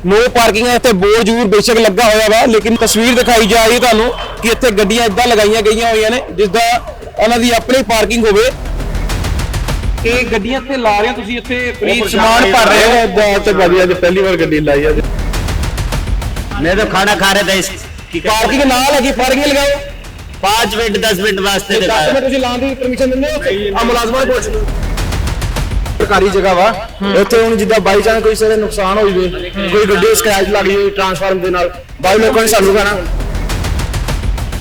No parking ਹੈ ਇੱਥੇ board ਜ਼ਰੂਰ ਬੇਸ਼ੱਕ ਲੱਗਾ ਹੋਇਆ ਵਾ ਲੇਕਿਨ ਤਸਵੀਰ ਦਿਖਾਈ ਜਾ ਰਹੀ ਹੈ ਤੁਹਾਨੂੰ ਕਿ ਇੱਥੇ ਗੱਡੀਆਂ ਇਦਾਂ ਲਗਾਈਆਂ ਗਈਆਂ ਹੋਈਆਂ ਨੇ ਜਿਸ ਦਾ ਉਹਨਾਂ ਦੀ ਆਪਣੀ ਪਾਰਕਿੰਗ ਹੋਵੇ ਇਹ ਗੱਡੀਆਂ ਇੱਥੇ ਲਾ ਰਹੇ ਹੋ ਤੁਸੀਂ ਇੱਥੇ ਫ੍ਰੀ ਸਮਾਨ ਭਰ ਰਹੇ ਹੋ ਬਹੁਤ ਵਧੀਆ ਜੀ ਪਹਿਲੀ ਵਾਰ ਗੱਡੀ ਲਾਈ ਆ ਜੀ मैं तो खाना खा रहा था इसकी ਪਾਰਕਿੰਗ ਨਾਲ ਹੈਗੀ ਪਾਰਕਿੰਗ ਲਗਾਓ पाँच मिनट दस मिनट वास्ते ਦਸ दिखाया ਮਿੰਟ ਤੁਸੀਂ ਲਾਉਣ ਦੀ ਪਰਮਿਸ਼ਨ ਦਿੰਦੇ ਸਰਕਾਰੀ ਜਗ੍ਹਾ ਵਾ। ਇੱਥੇ ਹੁਣ ਜਿੱਦਾਂ ਬਾਈ ਚਾਂਸ ਕੋਈ ਸਾਰੇ ਨੁਕਸਾਨ ਹੋ ਜਵੇ ਕੋਈ ਗੱਡੀ ਸਕ੍ਰੈਚ ਲੱਗ ਜਾਵੇ ਟਰਾਂਸਫਾਰਮ ਦੇ ਨਾਲ ਬਾਈ ਲੋਕਾਂ ਨੇ ਸਾਨੂੰ ਕਹਿਣਾ।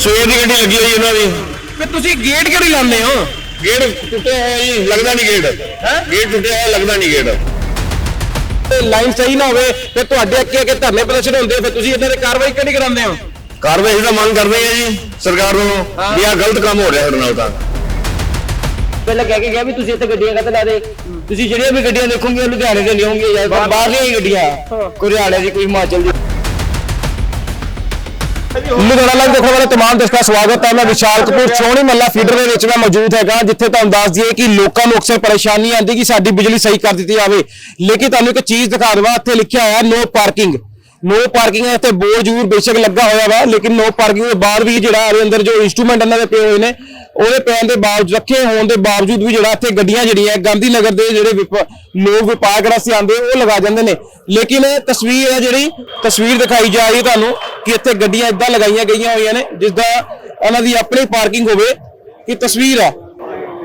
ਸਵੇਰ ਦੀ ਗੱਡੀ ਲੱਗੀ ਹੋਈ ਉਹਨਾਂ ਦੀ। ਫਿਰ ਤੁਸੀਂ ਗੇਟ ਕਿਉਂ ਨਹੀਂ ਲਾਉਂਦੇ ਹੋ? ਗੇਟ ਟੁੱਟਿਆ ਹੋਇਆ ਜੀ ਲੱਗਦਾ ਨਹੀਂ ਗੇਟ ਹੈ? ਗੇਟ ਟੁੱਟਿਆ ਹੋਇਆ ਲੱਗਦਾ ਨਹੀਂ ਗੇਟ ਤੇ ਲਾਈਨ ਸਹੀ ਨਾ ਹੋਵੇ ਤੇ ਤੁਹਾਡੇ ਅੱਗੇ ਅੱਗੇ ਧਰਨੇ ਪ੍ਰਦਰਸ਼ਨ ਹੁੰਦੇ ਫਿਰ ਤੁਸੀਂ ਇਹਨਾਂ ਤੇ ਕਾਰਵਾਈ ਕਿਹੜੀ ਕਰਾਉਂਦੇ ਹੋ? ਕਾਰਵਾਈ ਦਾ ਮੰਗ ਕਰਦੇ ਆ ਜੀ ਸਰਕਾਰ ਨੂੰ ਵੀ ਆਹ ਗਲਤ ਕੰਮ ਹੋ ਰਿਹਾ ਸਾਡੇ ਨਾਲ ਤਾਂ। ਪਹਿਲਾਂ ਕਹਿ ਕੇ ਗਿਆ ਵੀ ਤੁਸੀਂ ਇੱਥੇ ਗੱਡੀਆਂ ਕੱਢ ਲਾ ਦੇ ਤੁਸੀਂ ਜਿਹੜੀਆਂ ਵੀ ਗੱਡੀਆਂ ਦੇਖੋਗੇ ਉਹ ਲੁਧਿਆਣੇ ਦੇ ਲਿਆਉਂਗੇ ਜਾਂ ਬਾਹਰਲੀਆਂ ਹੀ ਗੱਡੀਆਂ। ਕੋਈ ਹਰਿਆਣੇ ਦੀ ਕੋਈ ਹਿਮਾਚਲ ਦੀ। ਲੁਧਿਆਣਾ ਲਾਈਵ ਦੇਖਣ ਵਾਲੇ ਤਮਾਮ ਦਰਸ਼ਕਾਂ ਸਵਾਗਤ ਹੈ। ਮੈਂ ਵਿਸ਼ਾਲ ਕਪੂਰ ਚੋਣੀ ਮੱਲਾ ਫੀਡਰ ਦੇ ਵਿੱਚ ਮੈਂ ਮੌਜੂਦ ਹੈਗਾ ਜਿੱਥੇ ਤੁਹਾਨੂੰ ਦੱਸ ਦਈਏ ਕਿ ਲੋਕਾਂ ਨੂੰ ਅਕਸਰ ਪਰੇਸ਼ਾਨੀ ਆਉਂਦੀ ਕਿ ਸਾਡੀ ਬਿਜਲੀ ਸਹੀ ਕਰ ਦਿੱਤੀ ਜਾਵੇ। ਲੇਕਿਨ ਤੁਹਾਨੂੰ ਇੱਕ ਚੀਜ਼ ਦਿਖਾ ਦਵਾਂ ਇੱਥੇ ਲਿਖਿਆ ਹੋਇਆ ਨੋ ਪਾਰਕਿੰਗ ਨੋ ਪਾਰਕਿੰਗ ਹੈ ਇੱਥੇ ਬੋਰਡ ਜ਼ਰੂਰ ਬੇਸ਼ੱਕ ਲੱਗਾ ਹੋਇਆ ਵਾ ਲੇਕਿਨ ਨੋ ਪਾਰਕਿੰਗ ਦੇ ਬਾਹਰ ਵੀ ਜਿਹੜਾ ਇਹਦੇ ਅੰਦਰ ਜੋ ਇਨਸਟਰੂਮੈਂਟ ਇਹਨਾਂ ਦੇ ਪਏ ਹੋਏ ਨੇ ਉਹਦੇ ਪੈਣ ਦੇ ਬਾਵਜੂਦ ਰੱਖੇ ਹੋਣ ਦੇ ਬਾਵਜੂਦ ਵੀ ਜਿਹੜਾ ਇੱਥੇ ਗੱਡੀਆਂ ਜਿਹੜੀਆਂ ਗਾਂਧੀ ਨਗਰ ਦੇ ਜਿਹੜੇ ਲੋਕ ਵਪਾਰ ਵਾਸਤੇ ਆਉਂਦੇ ਉਹ ਲਗਾ ਜਾਂਦੇ ਨੇ। ਲੇਕਿਨ ਇਹ ਤਸਵੀਰ ਹੈ ਜਿਹੜੀ ਤਸਵੀਰ ਦਿਖਾਈ ਜਾ ਰਹੀ ਹੈ ਤੁਹਾਨੂੰ ਕਿ ਇੱਥੇ ਗੱਡੀਆਂ ਇਦਾਂ ਲਗਾਈਆਂ ਗਈਆਂ ਹੋਈਆਂ ਨੇ ਜਿਸ ਦਾ ਉਹਨਾਂ ਦੀ ਆਪਣੀ ਪਾਰਕਿੰਗ ਹੋਵੇ ਕਿ ਤਸਵੀਰ ਆ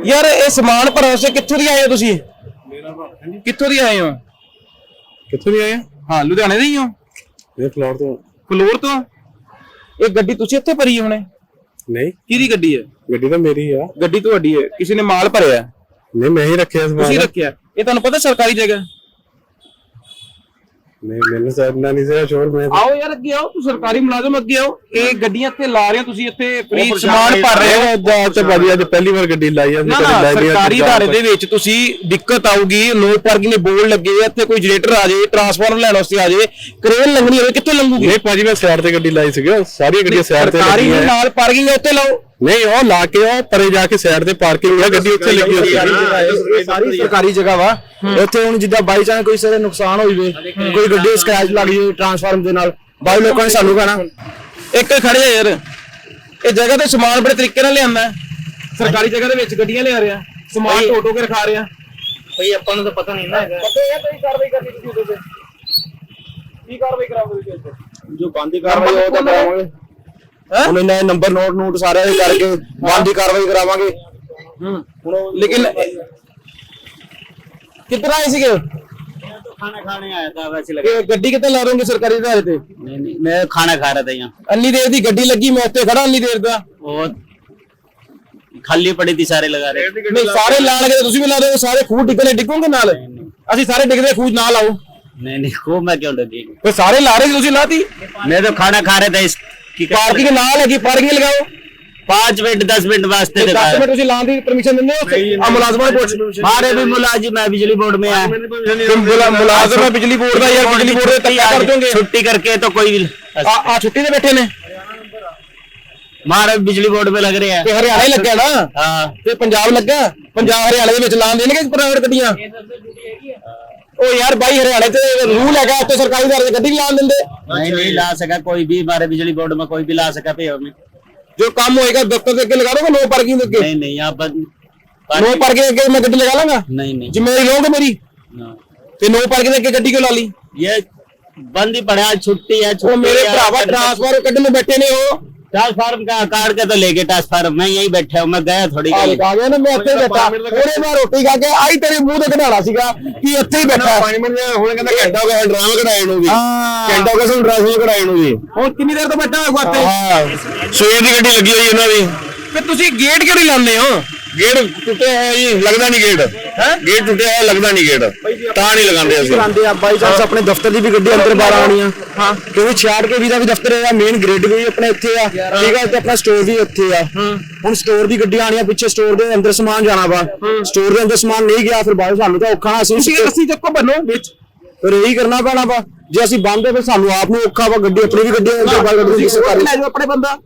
ਯਾਰ ਇਹ ਸਮਾਨ ਭਰਨ ਵਾਸਤੇ ਕਿੱਥੋਂ ਦੀ ਆਏ ਹੋ ਤੁਸੀਂ? ਕਿੱਥੋਂ ਦੀ ਆਏ ਹੋ? ਕਿੱਥੋਂ ਦੀ ਆਏ ਹਾਂ ਲੁਧਿਆਣੇ ਦੇ ਹੀ ਹੋ? ਇਹ ਫਲੋਰ ਤੋਂ। ਫਲੋਰ ਤੋਂ? ਇਹ ਗੱਡੀ ਤੁਸੀਂ ਇੱਥੇ ਭਰੀ ਹੋਣੇ? ਨਹੀਂ। ਕਿਹਦੀ ਗੱਡੀ ਹੈ? ਗੱਡੀ ਤਾਂ ਮੇਰੀ ਆ। ਗੱਡੀ ਤੁਹਾਡੀ ਹੈ। ਕਿਸੇ ਨੇ ਮਾਲ ਭਰਿਆ? ਹੈ। ਨਹੀਂ ਮੈਂ ਹੀ ਰੱਖਿਆ ਤੁਸੀਂ ਸਮਾਨ ਰੱਖਿਆ? ਇਹ ਤੁਹਾਨੂੰ ਪਤਾ ਸਰਕਾਰੀ ਜਗ੍ਹਾ? ਹੈ? ਨਹੀਂ ਮੈਨੂੰ ਤਾਂ ਇੰਨਾ ਨਹੀਂ ਸੀ ਸ਼ੋਰ ਮੈਂ ਆਓ ਯਾਰ ਅੱਗੇ ਆਓ। ਤੁਸੀਂ ਸਰਕਾਰੀ ਮੁਲਾਜ਼ਮ ਅੱਗੇ ਆਓ। ਇਹ ਗੱਡੀਆਂ ਇੱਥੇ ਲਾ ਰਹੇ ਹੋ ਤੁਸੀਂ ਇੱਥੇ ਫ੍ਰੀ ਸਮਾਨ ਭਰ ਰਹੇ ਹੋ। ਬਹੁਤ ਵਧੀਆ ਜੀ ਪਹਿਲੀ ਵਾਰ ਗੱਡੀ ਲਾਈ ਆ ਅਸੀਂ ਨਾ ਕਦੇ ਨਾ ਲਾਈ ਨਹੀਂ ਆ ਸਰਕਾਰੀ ਧਾਰੇ ਦੇ ਵਿੱਚ ਤੁਸੀਂ ਦਿੱਕਤ ਆਊਗੀ ਨੋ ਪਾਰਕਿੰਗ ਦੇ ਬੋਰਡ ਲੱਗੇ ਆ ਇੱਥੇ ਕੋਈ ਜਨਰੇਟਰ ਆ ਜਾਏ ਟਰਾਂਸਫਾਰਮਰ ਲੈਣ ਵਾਸਤੇ ਆ ਜਾਏ ਕਰੇਨ ਲੰਘਣੀ ਹੋਵੇ ਕਿੱਥੋਂ ਲੰਘੂਗੀ? ਨਹੀਂ ਭਾਜੀ ਮੈਂ ਸਾਈਡ ਤੇ ਗੱਡੀ ਲਾਈ ਸੀਗੀ ਸਾਰੀਆਂ ਗੱਡੀਆਂ ਸਾਈਡ ਤੇ ਸਰਕਾਰੀ ਲੱਗੀਆਂ। ਨਾਲ ਪਾਰਕਿੰਗ ਉੱਤੇ ਲਾਓ। ਨਹੀਂ ਉਹ ਲਾ ਕੇ ਉਹ ਪਰੇ ਜਾ ਕੇ ਸਾਈਡ ਤੇ ਪਾਰਕਿੰਗ ਹੈ ਗੱਡੀ ਉੱਥੇ ਲੱਗੀ ਹੋਈ ਹੈ ਸਾਰੀ ਸਰਕਾਰੀ ਜਗ੍ਹਾ ਵਾ। ਇੱਥੇ ਹੁਣ ਜਿੱਦਾਂ ਬਾਈ ਚਾਂਸ ਕੋਈ ਸਾਰੇ ਨੁਕਸਾਨ ਹੋ। ਜਵੇ ਕੋਈ ਗੱਡੀ ਸਕ੍ਰੈਚ ਲੱਗ ਜਾਵੇ ਟਰਾਂਸਫਾਰਮ ਦੇ ਨਾਲ ਬਾਈ ਲੋਕਾਂ ਨੇ ਸਾਨੂੰ ਕਹਿਣਾ। ਇੱਕ ਖੜੇ ਜਾ ਯਾਰ ਇਹ ਜਗ੍ਹਾ ਤੇ ਸਮਾਨ ਬੜੇ ਤਰੀਕੇ ਨਾਲ ਲਿਆਂਦਾ ਹੈ। ਸਰਕਾਰੀ ਜਗ੍ਹਾ ਦੇ ਵਿੱਚ ਗੱਡੀਆਂ ਲਿਆ ਰਿਹਾ ਸਮਾਨ ਢੋ ਕੇ ਰਖਾ ਰਿਹਾ। ਭਈ ਆਪਾਂ ਨੂੰ ਤਾਂ ਪਤਾ ਨਹੀਂ ਨਾ ਹੈਗਾ। ਪਤਾ ਹੈ ਤੁਸੀਂ ਕਾਰਵਾਈ ਕਰਨੀ ਤੁਸੀਂ ਉਹਦੇ ਤੇ। ਕੀ ਕਾਰਵਾਈ ਕਰਾਓਗੇ ਤੁਸੀਂ ਇੱਥੇ? ਜੋ ਬੰਦੀ ਕਾਰਵਾਈ ਉਹ ਤਾਂ ਕਰਾਵਾਂਗੇ। ਹੈਂ? ਹੁਣ ਇਹਨਾਂ ਦੇ ਨੰਬਰ ਨੋਟ ਨੋਟ ਸਾਰਿਆਂ ਦੇ ਕਰਕੇ ਬੰਦੀ ਕਾਰਵਾਈ ਕਰਾਵਾਂਗੇ ਲੇਕਿਨ ਕਿੱਧਰ ਆਏ ਸੀਗੇ खाना खाने आया था वैसे लगा ਇਹ ਗੱਡੀ ਕਿੱਥੇ ਲਾ ਰਹੋਗੇ ਸਰਕਾਰੀ ਧਾਰੇ ਤੇ नहीं नहीं मैं खाना खा रहा था यहाँ ਅੰਨੀ ਦੇਰ ਦੀ ਗੱਡੀ ਲੱਗੀ ਮੈਂ ਉੱਤੇ ਖੜਾ ਅੰਨੀ ਦੇਰ ਦਾ और खाली पड़ी थी सारे लगा रहे ਨਹੀਂ ਸਾਰੇ ਲਾਣਗੇ ਤੁਸੀਂ ਵੀ ਲਾ ਦਿਓ ਸਾਰੇ ਖੂਹ ਡਿੱਗਣੇ ਡਿੱਗੋਗੇ ਨਾਲ ਅਸੀਂ ਸਾਰੇ ਡਿੱਗਦੇ ਖੂਹ 'ਚ ਨਾ ਲਾਓ नहीं नहीं को मैं क्यों लगेगी ਫਿਰ ਸਾਰੇ ਲਾ ਰਹੇ ਸੀ ਤੁਸੀਂ ਲਾਤੀ मैं तो खाना खा रहा था इसकी ਪਾਰਕਿੰਗ ਨਾਲ ਹੈਗੀ ਪਾਰਕਿੰਗ ਲਗਾਓ पाँच मिनट दस मिनट वास्ते 10 दिखाया ਮਿੰਟ ਤੁਸੀਂ ਲਾਉਣ ਦੀ ਪਰਮਿਸ਼ਨ ਦਿੰਦੇ ਹੋ ਆ ਮੁਲਾਜ਼ਮਾਂ ਨੂੰ ਪੁੱਛ हमारे भी मुलाजिम है बिजली बोर्ड में है ਤੁਮ ਮੁਲਾ- ਮੁਲਾਜ਼ਮ ਹੈ ਬਿਜਲੀ ਬੋਰਡ ਦਾ ਯਾਰ ਬਿਜਲੀ ਬੋਰਡ ਦੇ ਧੱਕਾ ਕਰ ਦੋਗੇ छुट्टी करके तो कोई भी ਆ ਆ ਛੁੱਟੀ ਤੇ ਬੈਠੇ ਨੇ हमारा भी बिजली बोर्ड में लग रहे ਤੇ हैं ਹਰਿਆਣਾ ਹੀ ਲੱਗਿਆ ਨਾ हाँ ਤੇ ਪੰਜਾਬ ਲੱਗਾ ਪੰਜਾਬ ਹਰਿਆਣੇ ਦੇ ਵਿੱਚ ਲਾਉਣ ਦੇਣਗੇ ਪ੍ਰਾਈਵੇਟ ਗੱਡੀਆਂ ਉਹ ਯਾਰ ਬਾਈ ਹਰਿਆਣੇ ਤੇ ਰੂਲ ਹੈਗਾ ਉੱਤੇ ਸਰਕਾਰੀ ਦਾਰੇ ਗੱਡੀ ਵੀ ਲਾਉਣ ਦਿੰਦੇ नहीं नहीं ला सका कोई भी हमारे बिजली बोर्ड में कोई भी ला सका पे हमें ਜੋ ਕੰਮ ਹੋਏਗਾ ਦਫ਼ਤਰ ਦੇ ਅੱਗੇ ਲਗਾ ਦੋਗੇ ਨੋ ਪਾਰਕਿੰਗ ਦੇ ਅੱਗੇ नहीं नहीं यहाँ पर ਨੋ ਪਾਰਕਿੰਗ ਦੇ ਅੱਗੇ ਮੈਂ ਗੱਡੀ ਲਗਾ ਲਾਂਗਾ नहीं नहीं ਜ਼ਿੰਮੇਵਾਰੀ ਲਓਗੇ ਮੇਰੀ no। ਤੇ ਨੋ ਪਾਰਕਿੰਗ ਦੇ ਅੱਗੇ ਗੱਡੀ ਕਿਉਂ ਲਾ ਲਈ ये बंद ही पड़ा है, छुट्टी है ਉਹ छुट्टी ਮੇਰੇ है, ਭਰਾਵਾ कर- ਟਰਾਂਸਫਾਰ ਕੱਢਣ ਨੂੰ ਬੈਠੇ ਨੇ ਉਹ ट्रांसफार्म का कार्ड के तो लेके ट्रांसफार्म मैं यही बैठा हूँ मैं गया थोड़ी ਆ देर। ਦੇਖ ਆ ਗਿਆ ਨਾ ਮੈਂ ਇੱਥੇ ਬੈਠਾ ਉਹਨੇ ਮੈਂ ਰੋਟੀ ਖਾ ਕੇ ਆਈ ਤੇਰੇ ਮੂੰਹ ਤੇ ਕਢਾਣਾ ਸੀਗਾ ਕਿ ਇੱਥੇ ਹੀ ਬੈਠਾ 5 ਮਿੰਟ ਹੁਣ ਕਹਿੰਦਾ ਘੰਟਾ ਹੋ ਗਿਆ ਡਰਾਮਾ ਕਢਾਏ ਨੂੰ ਜੀ ਹਾਂ ਘੰਟਾ ਹੋ ਗਿਆ ਸਾਨੂੰ ਡਰਾਮਾ ਕਢਾਏ ਨੂੰ ਜੀ ਹੁਣ ਕਿੰਨੀ ਦੇਰ ਤੋਂ ਬੈਠਾ ਹੋਇਆ ਇੱਥੇ ਹਾਂ ਸਵੇਰ ਦੀ ਗੱਡੀ ਲੱਗੀ ਹੋਈ ਉਹਨਾਂ ਦੀ ਫਿਰ ਤੁਸੀਂ ਗੇਟ ਕਿਉਂ ਨਹੀਂ ਲਾਉਂਦੇ ਹੋ ਗੇਟ ਟੁੱਟਿਆ ਹੋਇਆ ਜੀ ਲੱਗਦਾ ਨਹੀਂ ਗੇਟ ਹੈ? ਗੇਟ ਟੁੱਟਿਆ ਹੋਇਆ ਲੱਗਦਾ ਨਹੀਂ ਗੇਟ ਤਾਂ ਨਹੀਂ ਲਗਾਉਂਦੇ ਅਸੀਂ। ਕਰਾਉਂਦੇ ਆ ਬਾਈ ਚਾਂਸ ਆਪਣੇ ਦਫ਼ਤਰ ਦੀ ਵੀ ਗੱਡੀ ਅੰਦਰ ਬਾਹਰ ਆਉਣੀਆਂ ਹਾਂ। ਕਿਉਂਕਿ 66 ਕੇ ਵੀ ਦਾ ਵੀ ਦਫ਼ਤਰ ਹੈ ਮੇਨ ਗ੍ਰਿਡ ਵੀ ਆਪਣੇ ਇੱਥੇ ਆ। ਠੀਕ ਆ ਤੇ ਆਪਣਾ ਸਟੋਰ ਵੀ ਇੱਥੇ ਆ। ਹੁਣ ਸਟੋਰ ਦੀ ਗੱਡੀ ਆਣੀ ਆ ਪਿੱਛੇ ਸਟੋਰ ਦੇ ਅੰਦਰ ਸਮਾਨ ਜਾਣਾ ਵਾ। ਸਟੋਰ ਦੇ ਅੰਦਰ ਸਮਾਨ ਨਹੀਂ ਗਿਆ ਫਿਰ ਬਾਅਦ ਸਾਨੂੰ ਤਾਂ ਔਖਾ ਅਸੀਂ ਰੱਸੀ ਚੱਕੋ ਬੰਨੋ ਵਿੱਚ। ਫਿਰ ਇਹੀ ਕਰਨਾ ਪੈਣਾ ਵਾ। ਜੇ ਅਸੀਂ ਬੰਦ ਫਿਰ ਸਾਨੂੰ ਆਪ ਨੂੰ ਔਖਾ ਵਾ ਗੱਡੀ ਆਪਣੀ ਵੀ ਗੱਡੀ ਅੰਦਰ ਬਾਹਰ ਗੱਡੀ ਸਰਕਾਰੀ ਲੈ ਜਾਓ ਆਪਣੇ ਬੰਦਾ।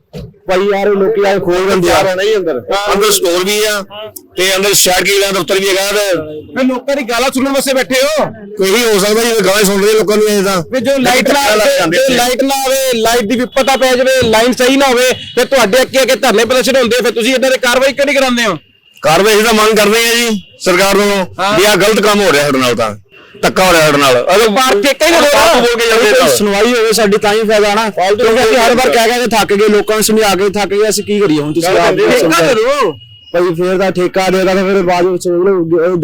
ਭਾਈ ਯਾਰ ਇਹ ਲੋਕੀ ਆ ਖੋਲ ਦਿੰਦੇ ਆ। ਨਹੀਂ ਅੰਦਰ। ਅੰਦਰ ਸਟੋਰ ਵੀ ਆ ਤੇ ਅੰਦਰ ਸ਼ਹਿਰ ਕੀ ਦਾ ਦਫ਼ਤਰ ਵੀ ਹੈਗਾ ਤੇ। ਫਿਰ ਲੋਕਾਂ ਦੀ ਗਾਲਾਂ ਸੁਣਨ ਵਾਸਤੇ ਬੈਠੇ ਹੋ। ਕੋਈ ਹੋ ਸਕਦਾ ਜੀ ਗਾਲਾਂ ਸੁਣ ਰਹੇ ਲੋਕਾਂ ਨੂੰ ਇਹ ਤਾਂ। ਵੀ ਜੋ ਲਾਈਟ ਨਾ ਆਵੇ ਜੇ ਲਾਈਟ ਨਾ ਆਵੇ ਲਾਈਟ ਦੀ ਵਿਪਤਾ ਪੈ ਜਾਵੇ ਲਾਈਨ ਸਹੀ ਨਾ ਹੋਵੇ ਫਿਰ ਤੁਹਾਡੇ ਅੱਗੇ ਅੱਗੇ ਧਰਨੇ ਪ੍ਰਦਰਸ਼ਨ ਹੁੰਦੇ ਫਿਰ ਤੁਸੀਂ ਇਹਨਾਂ ਤੇ ਕਾਰਵਾਈ ਕਿਹੜੀ ਕਰਾਉਂਦੇ ਹੋ? ਕਾਰਵਾਈ ਤਾਂ ਮੰਗ ਕਰਦੇ ਆ ਜੀ ਸਰਕਾਰ ਨੂੰ ਵੀ ਆ ਗਲਤ ਕੰਮ ਹੋ ਰਿਹਾ ਸਾਡੇ ਨਾਲ ਤਾਂ। ਧੱਕਾ ਹੋ ਰਿਹਾ ਸਾਡੇ ਨਾਲ। ਅਗਰ ਪਾਰ ਠੇਕਾ ਹੀ ਨਾ। ਆਪ ਬੋਲ ਕੇ ਜਾਂਦੇ ਕੋਈ ਤਾਂ ਸੁਣਵਾਈ ਹੋਵੇ ਸਾਡੀ ਤਾਂ ਹੀ ਫਾਇਦਾ ਨਾ। ਕਿਉਂਕਿ ਅਸੀਂ ਹਰ ਵਾਰ ਕਹਿ ਕਹਿ ਕੇ ਥੱਕ ਗਏ ਲੋਕਾਂ ਨੂੰ ਸਮਝਾ ਕੇ ਥੱਕ ਗਏ ਅਸੀਂ ਕੀ ਕਰੀਏ ਹੁਣ ਤੁਸੀਂ ਆਪ ਠੇਕਾ ਸਮਝਾਓ। ਦੇ ਦਿਓ। ਭਾਈ ਫੇਰ ਦਾ ਠੇਕਾ ਦੇਗਾ ਤਾਂ ਫਿਰ ਬਾਅਦ ਵਿੱਚ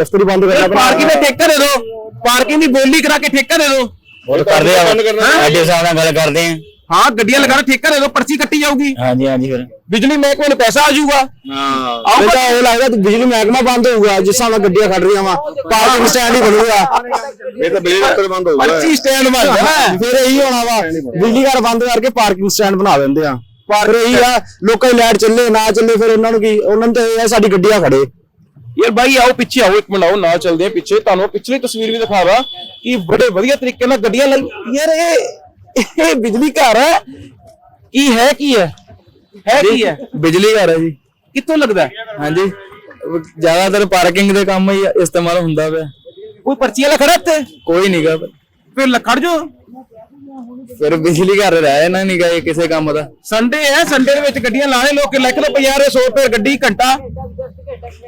ਦਫ਼ਤਰ ਬੰਦ ਕਰਨਾ ਪਾਰਕਿੰਗ ਦਾ ਠੇਕਾ ਦੇ ਦਿਓ। ਪਾਰਕਿੰਗ ਦੀ ਬੋਲੀ ਕਰਾ ਕੇ ਠੇਕਾ ਦੇ ਦਿਓ। ਹੋਰ ਕਰਦੇ ਆ ਸਾਡੇ ਹਿਸਾਬ ਨਾਲ ਗੱਲ ਕਰਦੇ ਆ। ਹਾਂ ਗੱਡੀਆਂ ਲਗਾਣਾ ਠੇਕਾ ਦੇ ਦਿਓ ਪਰਚੀ ਕੱਟੀ ਜਾਊਗੀ। ਹਾਂਜੀ ਹਾਂਜੀ ਫਿਰ। ਬਿਜਲੀ ਮਹਿਕਮੇ ਨੂੰ ਪੈਸਾ ਆ ਜਾਊਗਾ। ਹਾਂ। ਤਾਂ ਉਹ ਲੱਗਦਾ ਕਿ ਬਿਜਲੀ ਮਹਿਕਮਾ ਬੰਦ ਹੋਊਗਾ ਜਿਸ ਹਿਸਾਬ ਨਾਲ ਗੱਡੀਆਂ ਖੜ ਰਹੀਆਂ ਵਾ ਪਾਰਕਿੰਗ ਸਟੈਂਡ ਹੀ ਬਣੂਗਾ। ਇਹ ਤਾਂ ਬਿਜਲੀ ਦਫ਼ਤਰ ਬੰਦ ਹੋ ਗਿਆ ਪਰਚੀ ਸਟੈਂਡ ਬਣ ਜਾਣਾ ਫਿਰ ਇਹੀ ਹੋਣਾ ਵਾ ਬਿਜਲੀ ਘਰ ਬੰਦ ਕਰਕੇ ਪਾਰਕਿੰਗ ਸਟੈਂਡ ਬਣਾ ਦਿੰਦੇ ਆ। ਪਰ ਇਹੀ ਆ ਲੋਕਾਂ ਦੀ ਲਾਈਟ ਚੱਲੇ ਨਾ ਚੱਲੇ ਫਿਰ ਉਹਨਾਂ ਨੂੰ ਕੀ ਉਹਨਾਂ ਨੂੰ ਤਾਂ ਇਹ ਆ ਸਾਡੀ ਗੱਡੀਆਂ ਖੜੇ। ਯਾਰ ਬਾਈ ਆਓ ਪਿੱਛੇ ਆਓ ਇੱਕ ਮਿੰਟ ਆਓ ਨਾਲ ਚੱਲਦੇ ਆ ਪਿੱਛੇ। ਤੁਹਾਨੂੰ ਪਿਛਲੀ ਤਸਵੀਰ ਵੀ ਦਿਖਾਵਾ ਕਿ ਬੜੇ ਵਧੀਆ ਤਰੀਕੇ ਨਾਲ ਗੱਡੀਆਂ ਲੱਗ ਯਾਰ ਇਹ ਇਹ ਬਿਜਲੀ ਘਰ ਹੈ ਕੀ ਹੈ ਕੀ ਹੈ? ਹੈ ਕੀ ਹੈ? ਬਿਜਲੀ ਘਰ ਹੈ ਜੀ। ਕਿੱਥੋਂ ਲੱਗਦਾ? ਹਾਂਜੀ। ਜ਼ਿਆਦਾਤਰ ਪਾਰਕਿੰਗ ਦੇ ਕੰਮ ਹੀ ਇਸਤੇਮਾਲ ਹੁੰਦਾ ਪਿਆ। ਕੋਈ ਪਰਚੀ ਵਾਲਾ ਖੜਾ ਇੱਥੇ? ਕੋਈ ਨਹੀਂਗਾ ਫਿਰ ਲਖੜ ਜੋ ਫਿਰ ਬਿਜਲੀ ਘਰ ਰਹਿ ਨਾ ਨਹੀਂਗਾ ਇਹ ਕਿਸੇ ਕੰਮ ਦਾ। ਸੰਡੇ ਹੈ ਸੰਡੇ ਦੇ ਵਿੱਚ ਗੱਡੀਆਂ ਲਾਣੇ ਲੋਕ ਲਿਖ ਲਓ 50 100 ਰੁਪਏ ਗੱਡੀ ਘੰਟਾ।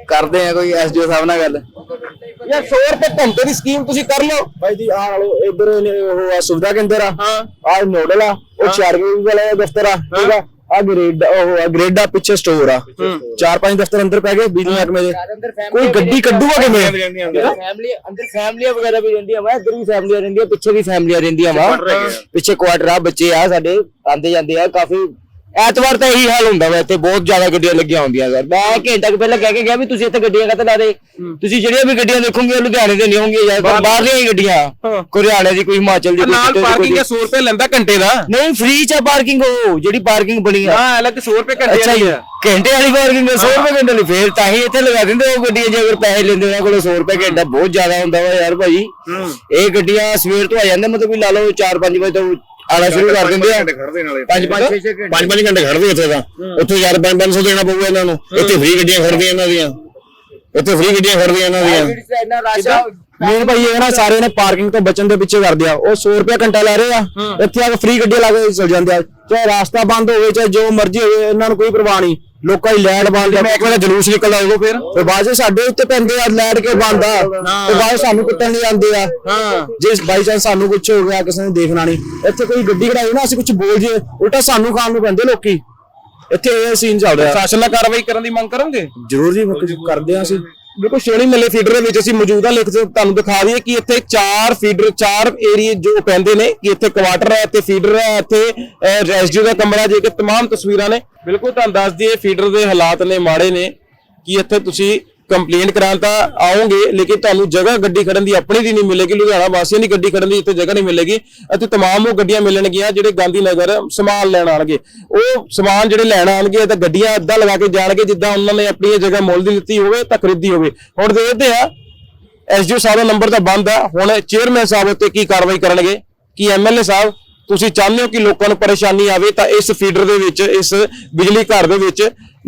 ਕਰਦੇ ਆ ਕੋਈ ਐਸਡੀਓ ਸਾਹਿਬ ਨਾਲ ਗੱਲ? ਯਾਰ 100 ਰੁਪਏ ਘੰਟੇ ਦੀ ਸਕੀਮ ਤੁਸੀਂ ਕਰ ਲਓ। ਭਾਈ ਜੀ ਆਹ ਨਾਲੋਂ ਇਧਰ ਉਹ ਆ ਸੁਵਿਧਾ ਕੇਂਦਰ ਆ। ਹਾਂ। ਆਹ ਨੋਡਲ ਆ ਉਹ ਚਾਰਗਿੰਗ ਵਾਲਾ ਦਫ਼ਤਰ ਆ ਠੀਕ ਆ? ਆ ਗ੍ਰੇਡ ਉਹ ਆ ਗ੍ਰੇਡ ਪਿੱਛੇ ਸਟੋਰ ਆ। ਚਾਰ ਪੰਜ ਦਫ਼ਤਰ ਅੰਦਰ ਪੈ ਗਏ ਬਿਜਲੀ ਮਹਿਕਮੇ ਦੇ। ਕੋਈ ਗੱਡੀ ਕੱਢੂਗਾ ਕਿਵੇਂ? ਫੈਮਿਲੀ ਅੰਦਰ ਫੈਮਲੀਆਂ ਵਗੈਰਾ ਵੀ ਰਹਿੰਦੀਆਂ ਵਾ ਇੱਧਰ ਵੀ ਫੈਮਲੀਆਂ ਰਹਿੰਦੀਆਂ ਪਿੱਛੇ ਵੀ ਫੈਮਲੀਆਂ ਰਹਿੰਦੀਆਂ ਵਾ। ਪਿੱਛੇ ਕੁਆਟਰ ਆ। ਬੱਚੇ ਆ ਸਾਡੇ ਆਂਦੇ ਜਾਂਦੇ ਆ ਕਾਫੀ ਐਤਵਾਰ ਤਾਂ ਇਹੀ ਹਾਲ ਹੁੰਦਾ ਵਾ ਇੱਥੇ ਬਹੁਤ ਜ਼ਿਆਦਾ ਗੱਡੀਆਂ ਲੱਗੀਆਂ ਹੁੰਦੀਆਂ ਸਰ ਮੈਂ ਘੰਟਾ ਕੁ ਪਹਿਲਾਂ ਕਹਿ ਕੇ ਗਿਆ ਵੀ ਤੁਸੀਂ ਇੱਥੇ ਗੱਡੀਆਂ ਕਾਹਤੇ ਲਾ ਦੇ ਤੁਸੀਂ ਜਿਹੜੀਆਂ ਵੀ ਗੱਡੀਆਂ ਦੇਖੋਗੇ ਉਹ ਲੁਧਿਆਣੇ ਦੇ ਨਹੀਂ ਹੋਣਗੀਆਂ ਜਾਂ ਬਾਹਰਲੀਆਂ ਹੀ ਗੱਡੀਆਂ। ਕੋਈ ਹਰਿਆਣੇ ਦੀ ਕੋਈ ਹਿਮਾਚਲ ਦੀ ਨਾਲ ਕਿਤੇ ਦੀ, ਕੋਈ ਪਾਰਕਿੰਗ 100 ਰੁਪਏ ਲੈਂਦਾ ਘੰਟੇ ਦਾ। ਨਹੀਂ ਫ੍ਰੀ ਚ ਪਾਰਕਿੰਗ ਉਹ ਜਿਹੜੀ ਪਾਰਕਿੰਗ ਬਣੀ ਆ। ਹਾਂ ਅਲੱਗ 100 ਰੁਪਏ ਘੰਟੇ ਅੱਛਾ ਵਾਲੀ ਹੈ ਘੰਟੇ ਵਾਲੀ ਪਾਰਕਿੰਗ 100 ਰੁਪਏ ਘੰਟੇ ਲਈ ਫੇਰ ਤਾਂ ਹੀ ਇੱਥੇ ਲਗਾ ਦਿੰਦੇ ਉਹ ਗੱਡੀਆਂ ਜੇ ਅਗਰ ਪੈਸੇ ਲੈਂਦੇ ਉਹਨਾਂ ਕੋਲ 100 ਰੁਪਏ ਘੰਟਾ ਬਹੁਤ ਜ਼ਿਆਦਾ ਹੁੰਦਾ ਵਾ ਯਾਰ ਭਾਈ। ਇਹ ਗੱਡੀਆਂ ਸਵੇਰ ਤੋਂ ਆ ਜਾਂਦੇ ਮਤਲਬ ਵੀ ਲਾ ਲਓ 4-5 ਵਜੇ ਤੋਂ ਆਣਾ ਸ਼ੁਰੂ ਕਰ ਦਿੰਦੇ ਆ। ਖੜਦੇ ਨਾਲੇ ਪੰਜ ਪੰਜ ਛੇ ਛੇ ਘੰਟੇ। ਪੰਜ ਪੰਜ ਘੰਟੇ ਖੜਦੇ ਉੱਥੇ ਤਾਂ। ਉੱਥੇ ਯਾਰ 500 ਦੇਣਾ ਪਊਗਾ ਇਹਨਾਂ ਨੂੰ। ਇੱਥੇ ਫ੍ਰੀ ਗੱਡੀਆਂ ਖੜਦੀਆਂ ਇਹਨਾਂ ਦੀਆਂ। ਇੱਥੇ ਫ੍ਰੀ ਗੱਡੀਆਂ ਖੜਦੀਆਂ ਇਹਨਾਂ ਦੀਆਂ। ਇੰਨਾ ਰਸ਼ ਆ। ਮੇਨ ਭਾਈ ਇਹ ਨਾ ਸਾਰੇ ਨੇ ਪਾਰਕਿੰਗ ਤੋਂ ਬਚਣ ਦੇ ਪਿੱਛੇ ਕਰਦੇ ਆ। ਉਹ 100 ਰੁਪਏ ਘੰਟਾ ਲੈ ਰਹੇ ਆ। ਇੱਥੇ ਆ ਕੇ ਫ੍ਰੀ ਗੱਡੀ ਲਾ ਕੇ ਚਲ ਜਾਂਦੇ ਆ। ਚਾਹੇ ਰਾਸਤਾ ਬੰਦ ਹੋਵੇ ਚਾਹੇ ਜੋ ਮਰਜ਼ੀ ਹੋਵੇ ਇਹਨਾਂ ਨੂੰ ਕੋਈ ਪਰਵਾਹ ਨਹੀਂ। ਲੋਕਾਂ ਦੀ ਲੈਟ ਬੰਦ ਆ ਮਹਿਕਮੇ ਦਾ ਜਲੂਸ ਨਿਕਲਦਾ ਉਦੋਂ ਫਿਰ। ਤੇ ਬਾਅਦ 'ਚ ਸਾਡੇ ਉੱਤੇ ਪੈਂਦੇ ਆ ਲੈਟ ਕੇ ਬੰਦ ਆ। ਤੇ ਬਾਅਦ 'ਚ ਸਾਨੂੰ ਕੁੱਟਣ ਲਈ ਆਉਂਦੇ ਆ। ਹਾਂ। ਜੇ ਬਾਈ ਚਾਂਸ ਸਾਨੂੰ ਕੁਝ ਹੋ ਗਿਆ ਕਿਸੇ ਨੇ ਦੇਖਣਾ ਨਹੀਂ। ਇੱਥੇ ਕੋਈ ਗੱਡੀ ਖੜਾਈ ਨਾ ਅਸੀਂ ਕੁਝ ਬੋਲ ਜੇ ਉਲਟਾ ਸਾਨੂੰ ਖਾਣ ਨੂੰ ਪੈਂਦੇ ਲੋਕੀ। ਇੱਥੇ ਇਹ ਸੀਨ ਚੱਲ ਰਿਹਾ। ਪ੍ਰਸ਼ਾਸਨ ਨਾਲ ਕਾਰਵਾਈ ਕਰਨ ਦੀ ਮੰਗ ਕਰੋਗੇ? ਜ਼ਰੂਰ ਜੀ ਕਰਦੇ ਆ ਅਸੀਂ। ਬਿਲਕੁਲ ਸ਼ੋਣੀ ਮੱਲੇ ਫੀਡਰ ਦੇ ਵਿੱਚ ਅਸੀਂ ਮੌਜੂਦਾ ਲਿਖ ਕੇ ਤੁਹਾਨੂੰ ਦਿਖਾ ਦਈਏ ਕਿ ਇੱਥੇ ਚਾਰ ਫੀਡਰ ਚਾਰ ਏਰੀਏ ਜੋ ਪੈਂਦੇ ਨੇ ਕਿ ਇੱਥੇ ਕੁਆਟਰ ਹੈ ਇੱਥੇ ਫੀਡਰ ਹੈ ਇੱਥੇ ਰੈਜ਼ੀਡਿਊ ਦਾ ਕਮਰਾ ਜੇ ਕਿ तमाम ਤਸਵੀਰਾਂ ਨੇ ਬਿਲਕੁਲ ਤੁਹਾਨੂੰ ਦੱਸ ਦਈਏ ਫੀਡਰ ਦੇ ਹਾਲਾਤ ਨੇ ਮਾੜੇ ਨੇ ਕਿ ਇੱਥੇ ਤੁਸੀਂ ਕੰਪਲੇਂਟ ਕਰਾਉਣ ਤਾਂ ਆਓਗੇ ਲੇਕਿਨ ਤੁਹਾਨੂੰ ਜਗ੍ਹਾ ਗੱਡੀ ਖੜਨ ਦੀ ਆਪਣੀ ਦੀ ਨਹੀਂ ਮਿਲੇਗੀ ਲੁਧਿਆਣਾ ਵਾਸੀਆਂ ਦੀ ਗੱਡੀ ਖੜਨ ਦੀ ਇੱਥੇ ਜਗ੍ਹਾ ਨਹੀਂ ਮਿਲੇਗੀ ਇੱਥੇ तमाम ਉਹ ਗੱਡੀਆਂ ਮਿਲਣਗੀਆਂ ਜਿਹੜੇ ਗਾਂਧੀ ਨਗਰ ਸਮਾਨ ਲੈਣ ਆਣਗੇ ਉਹ ਸਮਾਨ ਜਿਹੜੇ ਲੈਣ ਆਣਗੇ ਤਾਂ ਗੱਡੀਆਂ ਏਦਾਂ ਲਗਾ ਕੇ ਜਾਣਗੇ ਜਿੱਦਾਂ ਉਹਨਾਂ ਨੇ ਆਪਣੀ ਇਹ ਜਗ੍ਹਾ ਮੁੱਲ ਦੀ ਦਿੱਤੀ ਹੋਵੇ ਤਾਂ ਖਰੀਦੀ ਹੋਵੇ ਹੁਣ ਦੇਖਦੇ ਆ ਐਸਡੀਓ ਸਾਹਿਬ ਦਾ ਨੰਬਰ ਤਾਂ ਬੰਦ ਹੈ ਹੁਣ ਚੇਅਰਮੈਨ ਸਾਹਿਬ ਉੱਤੇ ਕੀ ਕਾਰਵਾਈ ਕਰਨਗੇ ਕੀ ਐਮਐਲਏ ਸਾਹਿਬ ਤੁਸੀਂ ਚਾਹੁੰਦੇ ਹੋ ਕਿ ਲੋਕਾਂ ਨੂੰ ਪਰੇਸ਼ਾਨੀ ਆਵੇ ਤਾਂ ਇਸ ਫੀਡਰ ਦੇ ਵਿੱਚ ਇਸ ਬਿਜਲੀ ਘਰ ਦੇ ਵਿੱਚ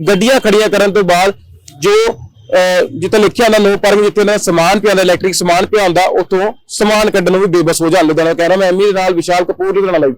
ਗੱਡੀਆਂ ਖੜੀਆਂ ਕਰਨ ਤੋਂ ਬਾਅਦ ਜੋ ਅਹ, ਜਿੱਥੇ ਲਿਖਿਆ ਹੁੰਦਾ ਨੋ ਪਾਰਕਿੰਗ ਜਿੱਥੇ ਨਾ ਸਮਾਨ ਪਿਆ ਹੁੰਦਾ ਇਲੈਕਟ੍ਰਿਕ ਸਮਾਨ ਪਿਆ ਹੁੰਦਾ ਉਤੋਂ ਸਮਾਨ ਕੱਢਣ ਨੂੰ ਵੀ ਬੇਬਸ ਹੋ ਜਾ ਲੁਧਿਆਣਾ ਕਹਿ ਰਿਹਾ ਮੈਂ ਐਮੀ ਦੇ ਨਾਲ ਵਿਸ਼ਾਲ ਕਪੂਰ ਲੁਧਿਆਣਾ ਲਈ